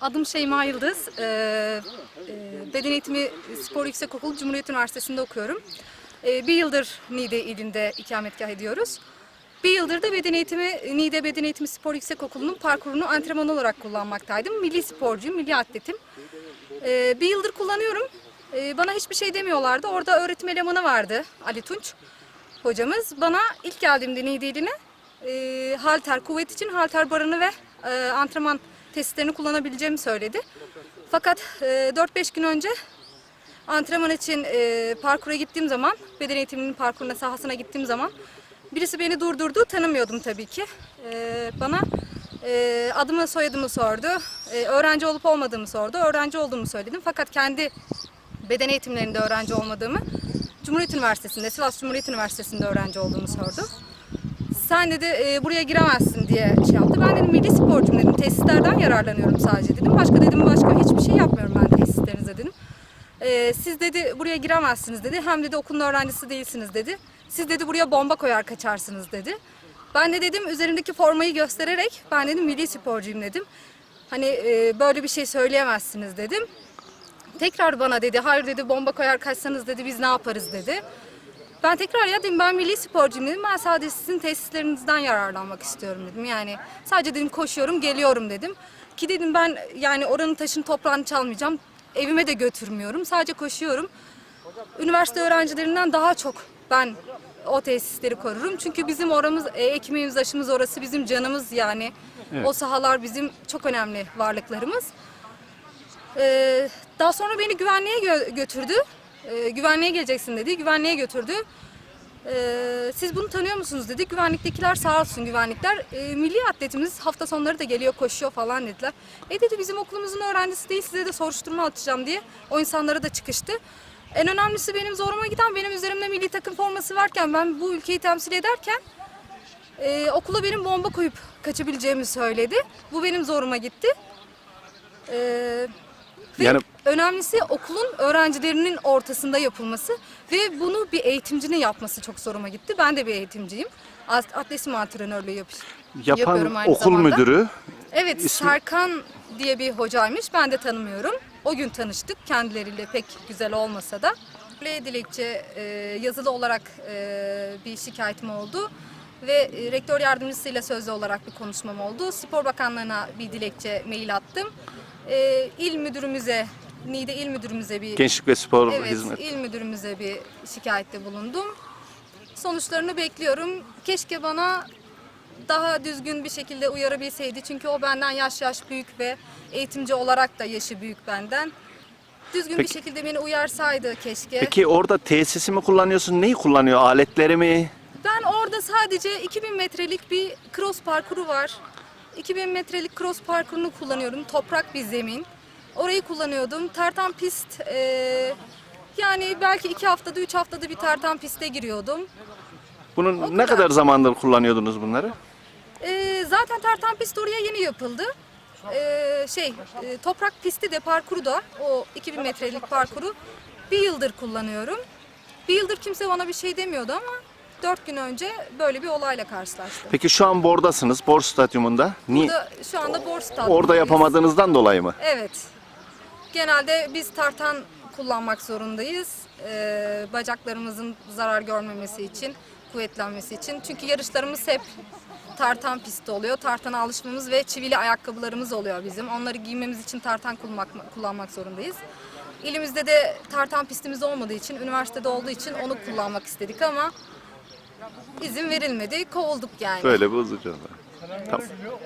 Adım Şeyma Yıldız. Ee, e, Beden Eğitimi Spor Yüksekokulu Cumhuriyet Üniversitesi'nde okuyorum. Ee, bir yıldır Niğde ilinde ikametgah ediyoruz. Bir yıldır da beden eğitimi, Niğde Beden Eğitimi Spor Yüksekokulu'nun parkurunu antrenman olarak kullanmaktaydım. Milli sporcuyum, milli atletim. Ee, bir yıldır kullanıyorum. Ee, bana hiçbir şey demiyorlardı. Orada öğretim elemanı vardı Ali Tunç hocamız. Bana ilk geldiğimde Niğde iline e, halter, kuvvet için halter barını ve e, antrenman testlerini kullanabileceğimi söyledi. Fakat e, 4-5 gün önce antrenman için e, parkura gittiğim zaman, beden eğitiminin parkuruna, sahasına gittiğim zaman birisi beni durdurdu. Tanımıyordum tabii ki. E, bana e, adımı, soyadımı sordu. E, öğrenci olup olmadığımı sordu. Öğrenci olduğumu söyledim. Fakat kendi beden eğitimlerinde öğrenci olmadığımı, Cumhuriyet Üniversitesi'nde, Sivas Cumhuriyet Üniversitesi'nde öğrenci olduğumu sordu. Sen dedi e, buraya giremezsin diye şey yaptı. Ben dedim milli sporcuyum dedim. Tesislerden yararlanıyorum sadece dedim. Başka dedim başka hiçbir şey yapmıyorum ben tesislerinize dedim. E, siz dedi buraya giremezsiniz dedi. Hem dedi okulun öğrencisi değilsiniz dedi. Siz dedi buraya bomba koyar kaçarsınız dedi. Ben de dedim üzerimdeki formayı göstererek ben dedim milli sporcuyum dedim. Hani e, böyle bir şey söyleyemezsiniz dedim. Tekrar bana dedi hayır dedi bomba koyar kaçsanız dedi biz ne yaparız dedi. Ben tekrar ya dedim ben milli sporcuyum dedim. Ben sadece sizin tesislerinizden yararlanmak istiyorum dedim. Yani sadece dedim koşuyorum geliyorum dedim. Ki dedim ben yani oranın taşın toprağını çalmayacağım. Evime de götürmüyorum. Sadece koşuyorum. Üniversite öğrencilerinden daha çok ben o tesisleri korurum. Çünkü bizim oramız, e, ekmeğimiz, aşımız orası bizim canımız yani. O sahalar bizim çok önemli varlıklarımız. Ee, daha sonra beni güvenliğe gö- götürdü. Ee, güvenliğe geleceksin dedi. Güvenliğe götürdü. Ee, siz bunu tanıyor musunuz dedi. Güvenliktekiler sağ olsun güvenlikler. Ee, milli atletimiz hafta sonları da geliyor koşuyor falan dediler. E dedi bizim okulumuzun öğrencisi değil size de soruşturma atacağım diye. O insanlara da çıkıştı. En önemlisi benim zoruma giden benim üzerimde milli takım forması varken ben bu ülkeyi temsil ederken e, okula benim bomba koyup kaçabileceğimi söyledi. Bu benim zoruma gitti. Ee, ve Yani- önemlisi okulun öğrencilerinin ortasında yapılması ve bunu bir eğitimcinin yapması çok zoruma gitti. Ben de bir eğitimciyim. At- Atletizm antrenörlüğü yap- yapıyorum Yapan aynı okul zamanda. müdürü Evet, İsmi- Serkan diye bir hocaymış. Ben de tanımıyorum. O gün tanıştık. Kendileriyle pek güzel olmasa da. Dilekçe e, yazılı olarak e, bir şikayetim oldu. Ve e, rektör yardımcısıyla sözlü olarak bir konuşmam oldu. Spor Bakanlığı'na bir dilekçe mail attım. E, il müdürümüze, Niğde il müdürümüze bir Gençlik ve Spor Evet, Hizmet. il müdürümüze bir şikayette bulundum. Sonuçlarını bekliyorum. Keşke bana daha düzgün bir şekilde uyarabilseydi. Çünkü o benden yaş yaş büyük ve eğitimci olarak da yaşı büyük benden. Düzgün Peki- bir şekilde beni uyarsaydı keşke. Peki orada tesisi mi kullanıyorsun? Neyi kullanıyor? Aletleri mi? Ben sadece 2000 metrelik bir cross parkuru var. 2000 metrelik cross parkurunu kullanıyorum. Toprak bir zemin. Orayı kullanıyordum. Tartan pist e, yani belki iki haftada, üç haftada bir tartan piste giriyordum. Bunun O ne kadar. kadar zamandır kullanıyordunuz bunları? E, zaten tartan pist oraya yeni yapıldı. E, şey, e, toprak pisti de parkuru da o 2000 metrelik parkuru bir yıldır kullanıyorum. Bir yıldır kimse bana bir şey demiyordu ama dört gün önce böyle bir olayla karşılaştım. Peki şu an Borda'sınız, Bor Stadyumunda. Niye? Burada şu anda Bor Stadyumundayız. Orada yapamadığınızdan dolayı mı? Evet. Genelde biz tartan kullanmak zorundayız. Ee, bacaklarımızın zarar görmemesi için, kuvvetlenmesi için. Çünkü yarışlarımız hep tartan pisti oluyor. Tartana alışmamız ve çivili ayakkabılarımız oluyor bizim. Onları giymemiz için tartan kullanmak, kullanmak zorundayız. İlimizde de tartan pistimiz olmadığı için, üniversitede olduğu için onu kullanmak istedik ama izin verilmedi. Kovulduk yani. Böyle üzücü. Tamam.